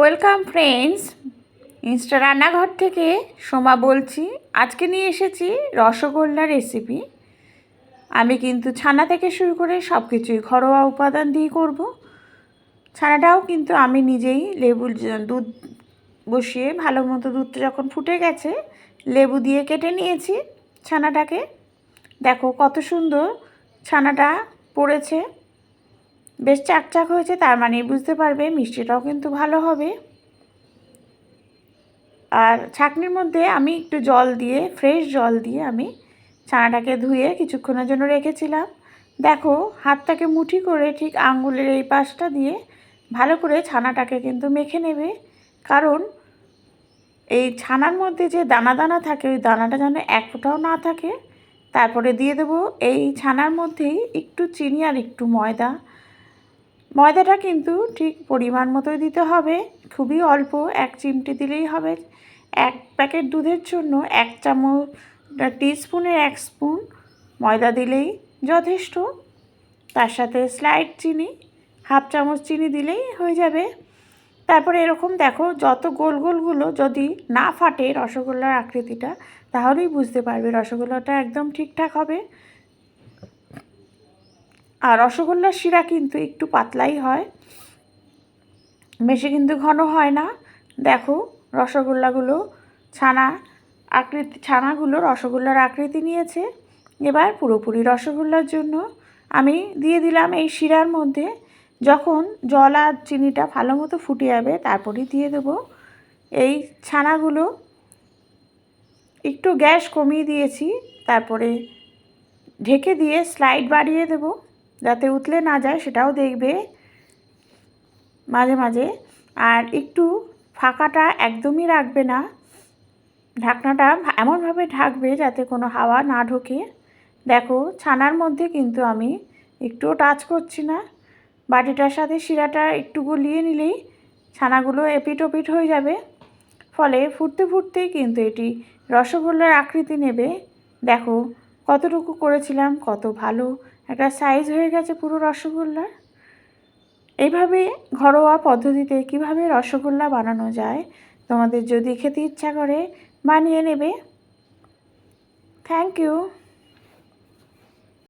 Welcome friends, Insta রান্নাঘর থেকে সোমা বলছি, আজকে নিয়ে এসেছি রসগোল্লা রেসিপি। আমি কিন্তু ছানা থেকে শুরু করে সব কিছুই ঘরোয়া উপাদান দিয়ে করব। ছানাটাও কিন্তু আমি নিজেই লেবু, দুধ বসিয়ে ভালো মতো দুধটা যখন ফুটে গেছে, লেবু দিয়ে কেটে নিয়েছি ছানাটাকে। দেখো কত সুন্দর ছানাটা পড়েছে। বেশ চাকচাক হয়েছে, তার মানে বুঝতে পারবে, মিষ্টিটাও কিন্তু ভালো হবে। আর ছাকনির মধ্যে আমি একটু জল দিয়ে ফ্রেশ জল দিয়ে আমি ছানাটাকে ধুয়ে কিছুক্ষণের জন্য রেখেছিলাম। দেখো, হাতটাকে মুঠি করে ঠিক আঙ্গুলের এই পাশটা দিয়ে ভালো করে ছানাটাকে কিন্তু মেখে নেবে। কারণ এই ছানার মধ্যে যে দানা দানা থাকে, ওই দানাটা যেন এক ফোঁটাও না থাকে। তারপরে দিয়ে দেবো এই ছানার মধ্যেই একটু চিনি আর একটু ময়দা। ময়দাটা কিন্তু ঠিক পরিমাণ মতোই দিতে হবে। খুবই অল্প, এক চিমটি দিলেই হবে। এক প্যাকেট দুধের জন্য এক চামচ টিস্পুনের এক স্পুন ময়দা দিলেই যথেষ্ট। তার সাথে স্লাইড চিনি, হাফ চামচ চিনি দিলেই হয়ে যাবে। তারপরে এরকম দেখো, যত গোল গোলগুলো যদি না ফাটে রসগোল্লার আকৃতিটা, তাহলেই বুঝতে পারবে রসগোল্লাটা একদম ঠিকঠাক হবে। আর রসগোল্লার শিরা কিন্তু একটু পাতলাই হয়। বেশি কিন্তু ঘন হয় না। দেখো রসগোল্লাগুলো ছানা আকৃতি, ছানাগুলো রসগোল্লার আকৃতি নিয়েছে। এবার পুরোপুরি রসগোল্লার জন্য আমি দিয়ে দিলাম এই শিরার মধ্যে। যখন জল আর চিনিটা ভালো মতো ফুটে যাবে তারপরেই দিয়ে দেবো। এই ছানাগুলো একটু গ্যাস কমিয়ে দিয়েছি। তারপরে ঢেকে দিয়ে স্লাইড বাড়িয়ে দেবো। যাতে উতলে না যায় সেটাও দেখবে মাঝে মাঝে। আর একটু ফাঁকাটা একদমই রাখবে না। ঢাকনাটা এমনভাবে ঢাকবে যাতে কোনো হাওয়া না ঢোকে। দেখো, ছানার মধ্যে কিন্তু আমি একটুও টাচ করছি না। বাটিটার সাথে শিরাটা একটু গলিয়ে নিলেই ছানাগুলো এপিট ওপিট হয়ে যাবে। ফলে ফুটতে ফুটতেই কিন্তু এটি রসগোল্লার আকৃতি নেবে। দেখো, কতটুকু করেছিলাম, কত ভালো। একটা সাইজ হয়ে গেছে পুরো রসগোল্লার। এইভাবে ঘরোয়া পদ্ধতিতে কীভাবে রসগোল্লা বানানো যায়, তোমাদের যদি খেতে ইচ্ছা করে, বানিয়ে নেবে। Thank you